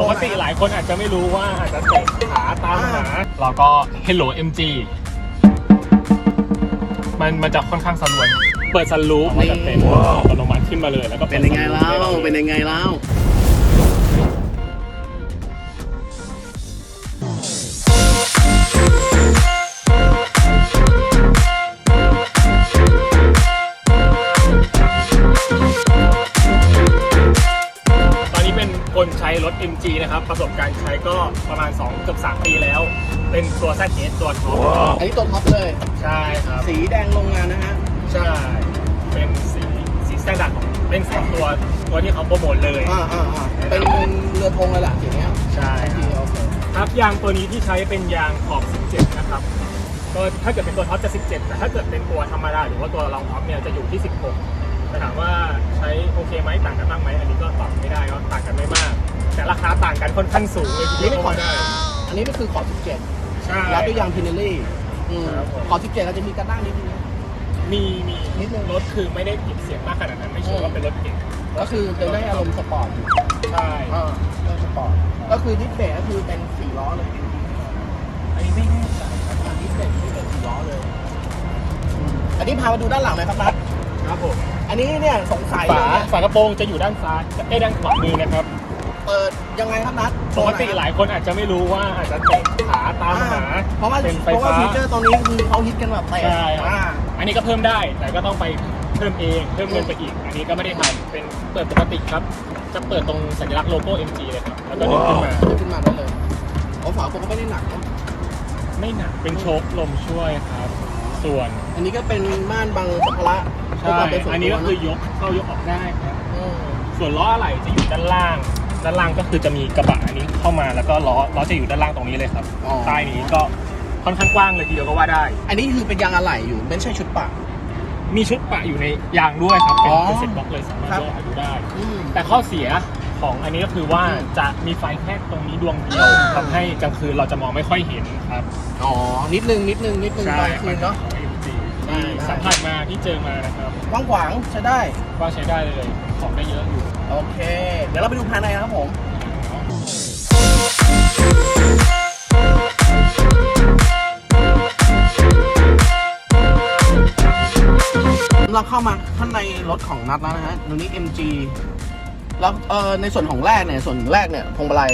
ปกติหลายคนอาจจะไม่รู้ว่าอาจจะเตะขาตามหาเราก็ Hello MG มันมันจะค่อนข้างสะดวกเปิดซันรูฟมันจะเป็นอัตโนมัติขึ้นมาเลยแล้วก็เป็นยังไงเล่าเป็นยังไงเล่า นะครับ ประสบการณ์ใช้ก็ประมาณ 2 เกือบ 3 ปีแล้ว เป็นตัว z s ตัวท็อปอันนี้ตัวท็อปเลย ใช่ครับ สีแดงโรงงานนะฮะ ใช่ เป็นสีสีสแตนดาร์ดของเป็นสองตัวตัวที่เขาโปรโมทเลย อ่าอ่าอ่าเป็นเรือธงเลยล่ะอย่างเงี้ย ใช่โอเคโอเคครับยางตัวนี้ที่ใช้เป็นยางขอบ 17 นะครับก็ถ้าเกิดเป็นตัวท็อปจะ 17 แต่ถ้าเกิดเป็นตัวธรรมดาหรือว่าตัวรองท็อปเนี่ยจะอยู่ที่ 16แต่ถามว่าใช้โอเคไหมต่างกันบ้างไหมอันนี้ก็ตอบไม่ได้ก็ต่างกันไม่มาก แต่ราคาต่างกันค่อนข้างสูงเลยทีเดียวก็ว่าได้ อันนี้ก็คือขอบ17ใช่ แล้วด้วยยางพินเนลลี่อืมครับผม ขอบ17เราจะมีกระด้างนิดนึงนะมีมีนิดนึง รถคือไม่ได้เก็บเสียงมากขนาดนั้นไม่เชื่อว่าเป็นรถเก่งก็คือจะได้อารมณ์สปอร์ตอยู่ใช่ อ่าเรื่องสปอร์ต ก็คือดิสเบรกก็คือเป็นสี่ล้อเลย อันนี้ไม่แน่ใจอ่าดิสเบรกที่เป็นสี่ล้อเลยอืมอันนี้พามาดูด้านหลังหน่อยครับนัทครับผม อันนี้เนี่ยสงสัยฝาเลยเนี่ยฝากระโปรงจะอยู่ด้านซ้ายเอ้ยด้านขวามือนะครับ เปิดยังไงครับนัทปกติหลายคนอาจจะไม่รู้ว่าอาจจะเตะขาตามหาเพราะว่าเป็นไฟเพราะว่าฟ้า ฟีเจอร์ตรงนี้คือเขาฮิตกันแบบเตะใช่ครับ อ่า อันนี้ก็เพิ่มได้แต่ก็ต้องไปเพิ่มเองเพิ่มเงินไปอีก อันนี้ก็ไม่ได้ทำเป็นเปิดปกติครับ จะเปิดตรงสัญลักษณ์โลโก้ MG เลยครับแล้วก็ดึงขึ้นมายกขึ้นมาได้เลยของฝาผมก็ไม่ได้หนักเนอะไม่หนักเป็นโชคลมช่วยครับ ส่วนอันนี้ก็เป็นม่านบังสัมภาระใช่เพื่ความเป็นส่วอันนี้ก็คืตัอวเยกเข้ายกออกได้ครับมส่วนล้ออะไหล่จะอยู่ด้านล่าง ด้านล่างก็คือจะมีกระบะอันนี้เข้ามาแล้วก็ล้อล้อจะอยู่ด้านล่างตรงนี้เลยครับอ๋อ ใต้นี้ก็ค่อนข้างกว้างเลยทีเดียวก็ว่าได้ อันนี้คือเป็นยางอะไหล่อยู่ไม่ใช่ชุดปะ มีชุดปะอยู่ในยางด้วยครับเป็นอ๋อเป็นเซ็ตบล็อกเลยสามารถครับโยกหาดูได้อืมแต่ข้อเสียของอันนี้ก็คือว่าอืมจะมีไฟแค่ตรงนี้ดวงเดียวทำให้กลางคืนเราจะมองไม่ค่อยเห็นครับ อ๋อ นิดนึงนิดนึงนิดนึงตอนคืนเนาะ ไม่จริงได้ที่ได้สัมผัสมาที่เจอมานะครับกว้างขวางใช้ได้ ว่าใช้ได้เลยของได้เยอะอยู่ โอเค เดี๋ยวเราไปดูภายในนะครับผม เราเข้ามาข้างในรถของนัดแล้วนะฮะตรงนี้ MG แล้วเออในส่วนของแรกเนี่ย ส่วนแรกเนี่ยพวงมาลัย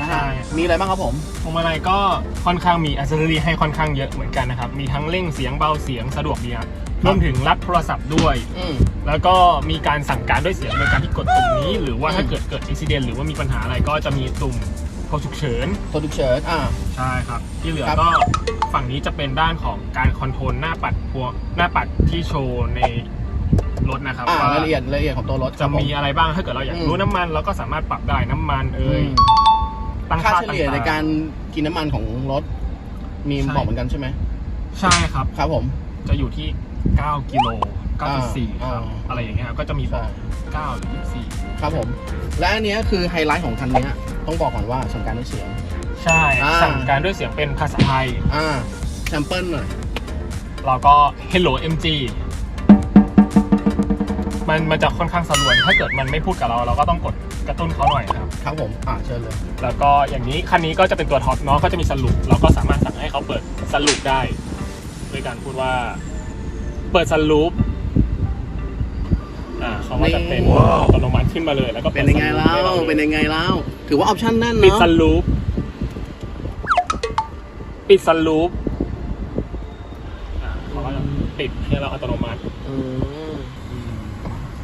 นะฮะ ใช่ มีอะไรบ้างครับผม พวงมาลัยก็ค่อนข้างมีอัซเซอรี่ให้ค่อนข้างเยอะเหมือนกันนะครับ มีทั้งเร่งเสียงเบาเสียงสะดวกดีครับรวมถึงรับโทรศัพท์ด้วย อืม แล้วก็มีการสั่งการด้วยเสียงโดยการที่กดปุ่มนี้ หรือว่าถ้าอืม เกิดเกิดอุบิเหตุหรือว่ามีปัญหาอะไรก็จะมีตุ่มโทรฉุกเฉิน ตัวดุกเฉินอ่า ใช่ครับ ที่เหลือครับ ก็ฝั่งนี้จะเป็นด้านของการคอนโทรลหน้าปัดพวงหน้าปัดที่โชว์ในรถนะครับอ่าว่ารายละเอียดรายละเอียดของตัวรถจะครับผ มีอะไรบ้างถ้าเกิดเราอยากอืมรู้น้ำมันเราก็สามารถปรับได้น้ำมันเอ่ยอืม ตั้งค่าค่าเฉลี่ยต่งๆในการกินน้ำมันของรถมีใช่บอกเหมือนกันใช่ไหมใช่ครับ ครับผม จะอยู่ที่ 9 กิโล9.4ครับอ่า อะไรอย่างเงี้ยครับก็จะมีบอกใช่9หรือ24 ครับผม และอันเนี้ยคือไฮไลท์ของคันเนี้ยต้องบอกก่อนว่าสั่งการด้วยเสียง ใช่ อ่า สั่งการด้วยเสียงเป็นภาษาไทย อ่าแซมเปิลหน่อย เราก็ Hello MG มันมันจะค่อนข้างสะดวกถ้าเกิดมันไม่พูดกับเรา เราก็ต้องกด กระตุ้นเขาหน่อยครับ ครับผมอ่าเชิญเลย แล้วก็อย่างนี้คันนี้ก็จะเป็นตัวท็อปเนาะก็จะมีสรุป เราก็สามารถสั่งให้เขาเปิดสรุปได้ด้วยการพูดว่า เปิดสรุปอ่าเขาก็จะเป็นนี่อัตโนมัติขึ้นมาเลย แล้วก็เป็นยังไงเล่าปิดสรุปให้รเป็นยังไงเล่าถือว่าออปชั่นแน่นปิดเนาะสรุปปิดสรุปอ่าเขาก็จะปิดให้เราอัตโนมัติ อืม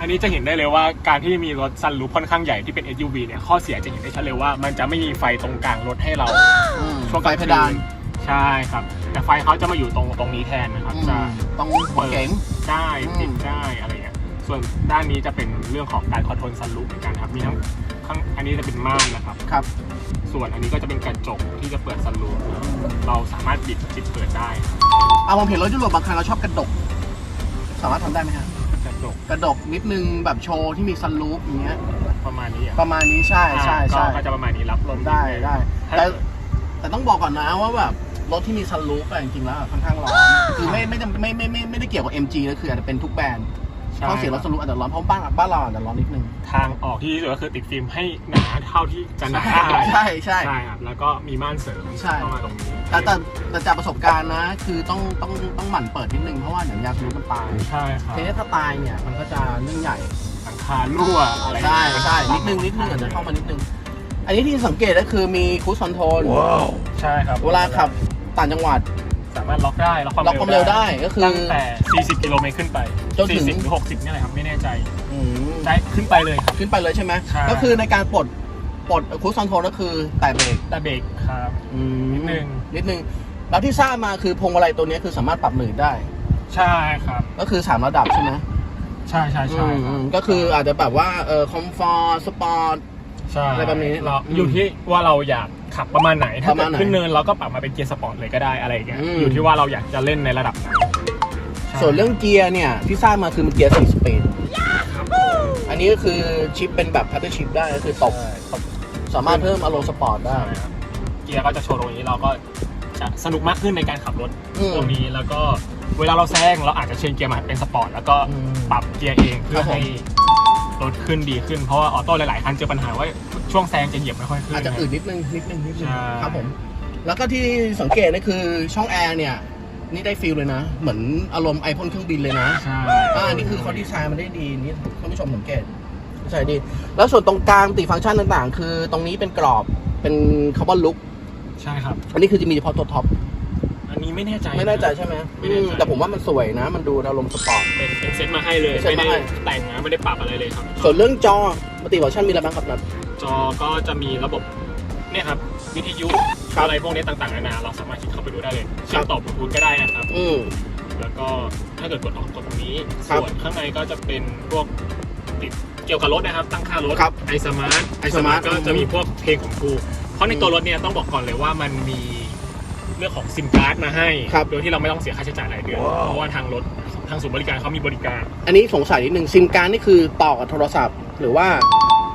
อันนี้จะเห็นได้เลยว่าการที่มีรถซันรูฟค่อนข้างใหญ่ที่เป็น SUV เนี่ยข้อเสียจะเห็นได้ชัดเลยว่ามันจะไม่มีไฟตรงกลางรถให้เราอืมช่วงไฟกลางเพคืนดาน ใช่ครับ แต่ไฟเขาจะมาอยู่ตรงตรงนี้แทนนะครับอืมจะต้องหัวเก๋ง ได้อืมติดได้อะไรเงี้ยส่วนด้านนี้จะเป็นเรื่องของการคอนโทรลซันรูฟเหมือนกันครับมีทั้งข้างอันนี้จะเป็นม่านนะครับ ครับ ส่วนอันนี้ก็จะเป็นกระจกที่จะเปิดซันรูฟเราสามารถปิดปิดเปิดได้ เอาผมเห็นรถยุโรปบางคันเราชอบกระดก สามารถทำได้ไหมฮะกระ จกกระดกนิดนึงแบบโชว์ที่มีซันรูฟอย่างเงี้ย ประมาณนี้อะประมาณนี้ใช่ใช่อ่าใช่ก็ก็จะประมาณนี้รับลมได้ได้ ถ้าแต่แต่ต้องบอกก่อนนะว่าแบบรถที่มีซันรูฟอะจริงๆแล้วค่อนข้างร้อนคือไม่ไม่จำไม่ไม่ไม่ไม่ได้เกี่ยวกับ MG นะคืออาจจะเป็นทุกแบรนด์ ใช่ ข้อเสียรถสรุปอาจจะร้อนเพราะบ้านบ้านเราอาจจะร้อนนิดนึงทางออกที่ดีที่สุดก็คือติดฟิล์มให้หนาเท่าที่จะหนาได้ใช่ใช่ ใช่ครับแล้วก็มีม่านเสริมใช่ เข้ามาตรงนี้แต่แต่แต่จากประสบการณ์นะ คือต้องต้องต้องหมั่นเปิดนิดนึงเพราะว่าเดี๋ยวยางทะลุมันตายใช่ครับทีนี้ถ้าตายเนี่ยมันก็จะเรื่องใหญ่ หลังคารั่วอะไรใช่ใช่นิดนึงนิดนึงอาจจะเข้ามานิดนึง อันนี้ที่สังเกตก็คือมีคู i คอนโทรล ใช่ครับเวลาขับต่างจังหวัด สามารถล็อกได้ล็อกความล็อกความเร็วได้ก็คือ ตั้งแต่ 40 กิโลเมตรขึ้นไปจนถึง 40หรือ60เนี่ยแหละครับไม่แน่ใจอืมใช่ขึ้นไปเลยครับ ขึ้นไปเลยใช่ไหมใช่ ก็คือในการปลดปลดคู i คอนโทรลก็คือแตะเบรกแต่เบรกครับอืมนิดนึง นิดนึงแล้วที่ทราบมาคือพวงมาลัยตัวนี้คือสามารถปรับหนืดได้ ใช่ครับ ก็คือสามระดับใช่ไหมใช่ใช่ใช่อืมคอืรับมก็คืออาจจะแบบว่าเออคอมฟอร์สปอร์ตใช่อะไรแบบนี้เราอืมอยู่ที่ว่าเราอยากขับประมาณไหน ถ้าประเกิมาณดไหนขึ้นเนินเราก็ปรับมาเป็นเกียร์สปอร์ตเลยก็ได้อะไรอย่างเงี้ย อืม อยู่ที่ว่าเราอยากจะเล่นในระดับไหนใช่ส่วนเรื่องเกียร์เนี่ยที่ทราบมาคือมันเกียร์4สปีดครับอันนี้ก็คือชิปเป็นแบบพัตเตอร์ชิปได้ก็คือตบใช่ตบสามารถเพิ่มอารมณ์สปอร์ตได้ใช่ครับเกียร์ก็จะโชว์ตรงนี้เราก็จะสนุกมากขึ้นในการขับรถอืมตรงนี้แล้วก็เวลาเราแซงเราอาจจะเชนเกียร์มาเป็นสปอร์ตแล้วก็อืมปรับเกียร์เองเพื่ครัอบผม ให้ รถขึ้นดีขึ้นเพราะว่าออโต้หลายๆคันเจอปัญหาว่าช่วงแซงจะเหยียบไม่ค่อยขึ้นอาจจะอืดนิดนึงนิดนึงนิดนึงใช่ครับผม แล้วก็ที่สังเกตนี่คือช่องแอร์เนี่ย นี่ได้ฟิลเลยนะ เหมือนอารมณ์ไอพ่นเครื่องบินเลยนะใช่อ่านี่คือเขาดีไซน์มาได้ดีนี่ท่านผู้ชมสังเกตใช่ดี แล้วส่วนตรงกลางติฟังก์ชันต่างๆ คือตรงนี้เป็นกรอบเป็นคาร์บอนลุกใช่ครับ อันนี้คือจะมีเฉพาะตัวท็อป อันนี้ไม่แน่ใจไม่แน่ใจใช่ไหมไม่แน่ใจอืมแต่ผมว่ามันสวยนะ มันดูอารมณ์สปอร์ต เป็นเป็นเซตมาให้เลยเซ็ตไม่มาได้ให้ แต่งนะไม่ได้ปรับอะไรเลยครับส่วนเรื่องจอปฏิวัติชันมีอะไรบ้างครับนัด จอก็จะมีระบบเนี่ยครับวิทยุครับอะไรพวกนี้ต่างๆนานาเราสามารถคลิกเข้าไปดูได้เลยเชื่อมต่อบลูทูธก็ได้นะครับ อืม แล้วก็ถ้าเกิดกดออกกดตรงนี้ ครับส่วนข้างในก็จะเป็นพวกติดเกี่ยวกับรถนะครับ ตั้งค่ารถครับไอสมาร์ทไอส iSmart มาร์ทก็จะมีพวกเพลงของกูเพราะในตัวรถเนี่ยต้องบอกก่อนเลยว่ามันมี เรื่องของซิมการ์ดมาให้ครับ โดยที่เราไม่ต้องเสียค่าใช้จ่ายรายเดือน เพราะว่าทางรถทางศูนย์บริการเขามีบริการ อันนี้สงสัยนิดนึงซิมการ์ดนี่คือต่อกับโทรศัพท์ หรือว่า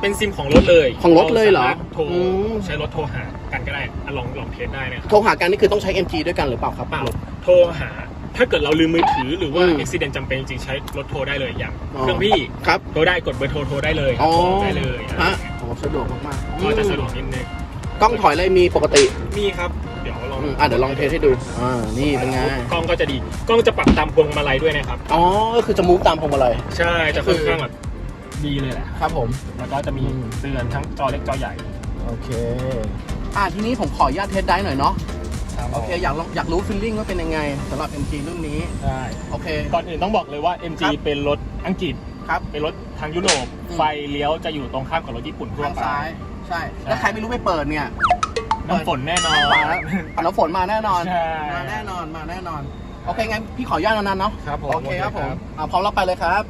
เป็นซิมของรถเลยของรถเลยเหรอาสามารถโทรอืม ใช้รถโทรหากันก็ได้อะลองลองเทสได้นะครับ โทรหากันนี่คือต้องใช้ MG ด้วยกันหรือเปล่าครับ เปล่าโทรหา ถ้าเกิดเราลืมมือถือหรือว่าอืมอุบิเหตุจำเป็นจริงๆใช้รถโทรได้เลยอย่างอ๋อ เครื่องพี่ครับ โทรได้กดเบอร์โทรโทรได้เลยอ๋อ โทรได้เลยอะไรฮะอย่างเงี้ยโอ้สะดวกมากๆก็จะสะดวกนิดนึงกล้องถอยเลยมีปกติ มีครับ เดี๋ยวลองอืมอะเดี๋ยวลองเทสให้ดู อ่า นี่เป็นไง กล้องก็จะดี กล้องจะปรับตามพวงมาลัยด้วยนะครับ อ๋อ ก็คือจะมูฟตามพวงมาลัยใช่จะค่อนข้างแบบดีเลยแหละ ครับผม แล้วก็จะมีอืมเตือนทั้งจอเล็กจอใหญ่โอเค อ่าทีนี้ผมขออนุญาตเทสได้หน่อยเนาะ โอเค อยากลองอยากรู้ฟีลลิ่งว่าเป็นยังไงสำหรับ MG รุ่นนี้ใช่โอเค ก่อนอื่นต้องบอกเลยว่า MG ครับ เป็นรถอังกฤษ ครับ เป็นรถทางยุโรป อืม ไฟเลี้ยวจะอยู่ตรงข้ามกับรถญี่ปุ่นทั่วทางไป ซ้าย ใช่ แล้วใครไม่รู้ไปเปิดเนี่ย น้ำฝนแน่นอน มาแล้วปัดน้ำฝนมาแน่นอน ใช่ มาแน่นอน มาแน่นอน โอเค งั้นพี่ขออนุญาตนานๆเนาะ ครับผมโอเคครับผมโอเคครับอ่าพร้อมรับไปเลยครับ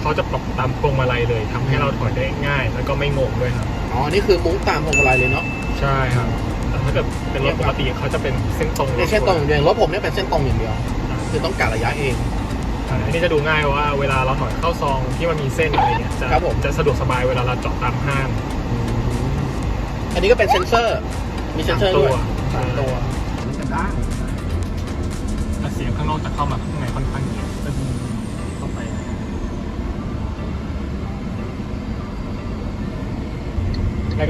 เขาจะปรับตามพวงมาลัยเลยทำให้เราถอยได้ง่าย แล้วก็ไม่งงด้วยครับ อ๋อ นี่คือมุ้งตามพวงมาลัยเลยเนาะ ใช่ครับแต่ถ้าเกิดเป็นรถปกติเขาจะเป็นเส้นตรงเป็นเส้นตรงอย่างเดียวรถผมเนี่ยเป็นเส้นตรงอย่างเดียว คือต้องกะระยะเอง อันนี้จะดูง่ายว่าเวลาเราถอยเข้าซองที่มันมีเส้นอะไรเงี้ยจะครับผมจะสะดวกสบายเวลาเราจอดตามห้าง อันนี้ก็เป็นเซนเซอร์ มีเซนเซอร์ด้วยสามตัวเป็นได้ถ้าเสียงข้างนอกจะเข้ามาข้างในค่อนข้างเยอะตึ้งเข้าไป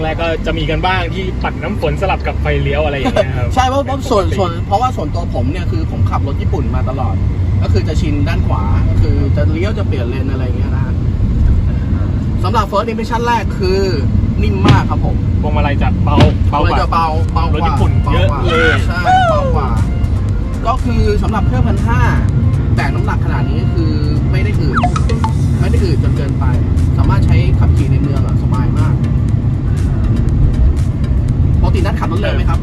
แรกๆก็จะมีกันบ้างที่ปัดน้ำฝนสลับกับไฟเลี้ยวอะไรอย่างเงี้ยครับใช่เพราะเพราะส่วนส่วนเพราะว่าส่วนตัวผมเนี่ยคือผมขับรถญี่ปุ่นมาตลอด ก็คือจะชินด้านขวาก็คือจะเลี้ยวจะเปลี่ยนเลนอะไรอย่างเงี้ยนะฮะสำหรับ first impression แรกคือนิ่มมาก ครับผมพวงมาลัยจะเบาเบากเลยว่า จะเบาเบากรถว่าญี่ปุ่นบาเยอะกว่าเลย ใช่เบากว่า ก็คือสำหรับเครื่องพันห้าแบกน้ำหนักขนาดนี้คือไม่ได้อืดไม่ได้อืดจนเกินไป สามารถใช้ขับขี่ในเมืองอะสบายมากปกตินัดขับรถเร็วไหมครับ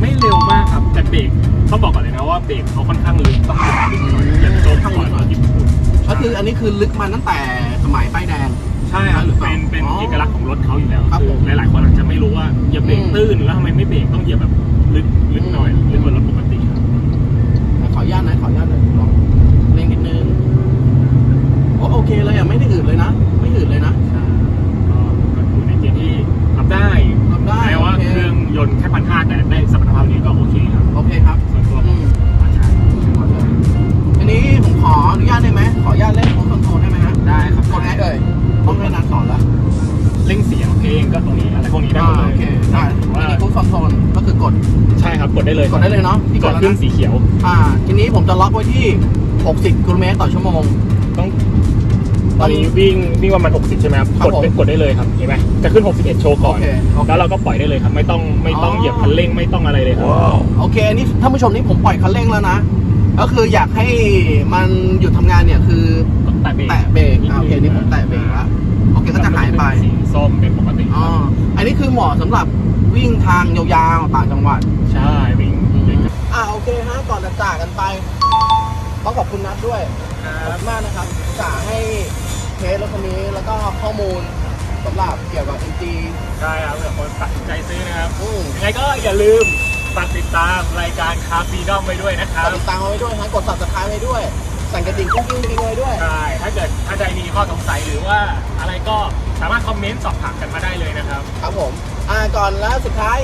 ไม่เร็วมากครับ แต่เบรกเขาบอกก่อนเลยนะว่าเบรกเขาค่อนข้างลึกต้องลึกหน่อยอย่างโจ๊กข้างก่ลึอนกหน่รอยถญี่ปุ่นก็คืออันนี้คือลึกมาตั้งแต่สมัยป้ายแดงใช่ครับหรือเปล่าเป็นเป็นอ๋อเอกลักษณ์ของรถเขาอยู่แล้วครับผม หลายๆคนอาจจะไม่รู้ว่าเหยียบเบรกอืมตื้นแล้วทำไมไม่เบรกต้องเหยียบแบบลึกลึกหน่อยลึกกว่ารถปกติครับขออนุญาตนะขออนุญาตหน่อยลองเร่งนิดนึงโอโอเคเลยอะไม่ได้อืดเลยนะ ไม่อืดเลยนะ ใช่ ได้เลยกดได้เลยเนาะพี่กกดดแล้วขึ้นนะสีเขียว อ่า ทีนี้ผมจะล็อกไว้ที่ 60กิโลเมตรต่อชั่วโมง ต้องตอนนี้วิ่งวิ่งประมาณ60 ใช่ไหมครับ ครับกดผม กดได้เลยครับเห็นไหมจะขึ้น 61 โชว์ก่อน โอเคโอเค แล้วเราก็ปล่อยได้เลยครับ ไม่ต้องไม่ต้องอ๋อ เหยียบคันเร่งไม่ต้องอะไรเลยครับ โอเคอันนี้ท่านผู้ชมนี่ผมปล่อยคันเร่งแล้วนะ ก็คืออยากให้มันหยุดทำงานเนี่ยคือแตะเบรกแตะเบรกอ่าโอเคนี่ผมแตะเบรกแล้วโอเคก็จะหายไป สีส้มเป็นปกติอ๋ออันนี้คือเหมาะสำหรับ วิ่งทางยาวๆต่างจังหวัด ใช่วิ่งอ่าโอเคฮะก่อนจะจากกันไปต้องขอบคุณนัดด้วยคขอบรับคุณมากนะครับจ่าให้เทสรถคันนี้แล้วก็ข้อมูลสำหรับเกี่ยวกับ MG ใช่ครับเผื่อคนตัดสินใจซื้อนะครับอืมยังไงก็อย่าลืมฝากติดตามรายการคาฟีดอมไว้ด้วยนะคกรับดติดตามเอาไว้ด้วยฮะกด subscribe ไว้ด้วย สั่นกระดิ่งกุ้งกิ้งกิ้งไว้ด้วย ใช่ ถ้าเกิดท่านใดมีข้อสงสัยหรือว่าอะไรก็สามารถคอมเมนต์สอบถามกันมาได้เลยนะครับ ครับผม อ่าก่อนแล้วสุดท้าย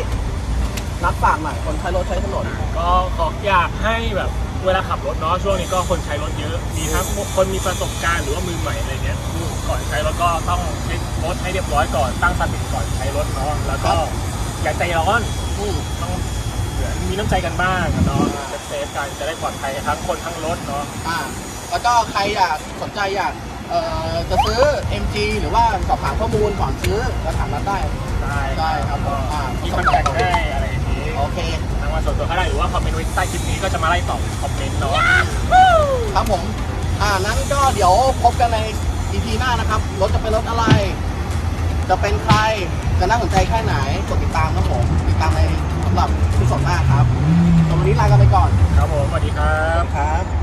รับฝากหน่อยคนใช้รถใช้ถนน ก็ขออยากให้แบบเวลาขับรถเนาะช่วงนี้ก็คนใช้รถเยอะมีทั้งคนมีประสบการณ์หรือว่ามือใหม่อะไรเงี้ยก่อนใช้รถก็ต้องเช็ครถให้เรียบร้อยก่อนตั้งสติก่อนใช้รถเนาะแล้วก็ครับอย่าใจร้อนอืมต้องเหมือนมีน้ำใจกันบ้างอะเนาะเซฟๆกันจะได้ปลอดภัยทั้งคนทั้งรถเนาะอ่าแล้วก็ใครอยากสนใจอยาก เอ่อจะซื้อ MG หรือว่าสอบถามข้อมูลก่อนซื้อก็ถามนัดได้ ได้ได้ครับผมอ่ามีคอนแทคได้อะไรอย่างนี้โอเค ทางวันส่วนตัวก็ได้หรือว่าคอมเมนต์ไว้ใต้คลิปนี้ก็จะมาไล่ตอบคอมเมนต์เนาะครับผม อ่านั้นก็เดี๋ยวพบกันใน EP หน้านะครับ รถจะเป็นรถอะไร จะเป็นใคร จะน่าสนใจแค่ไหน กดติดตามครับผม ติดตามในสำหรับที่สดหน้าครับสำหรับวันนี้ลากันไปก่อน ครับผมสวัสดีครับ ครับ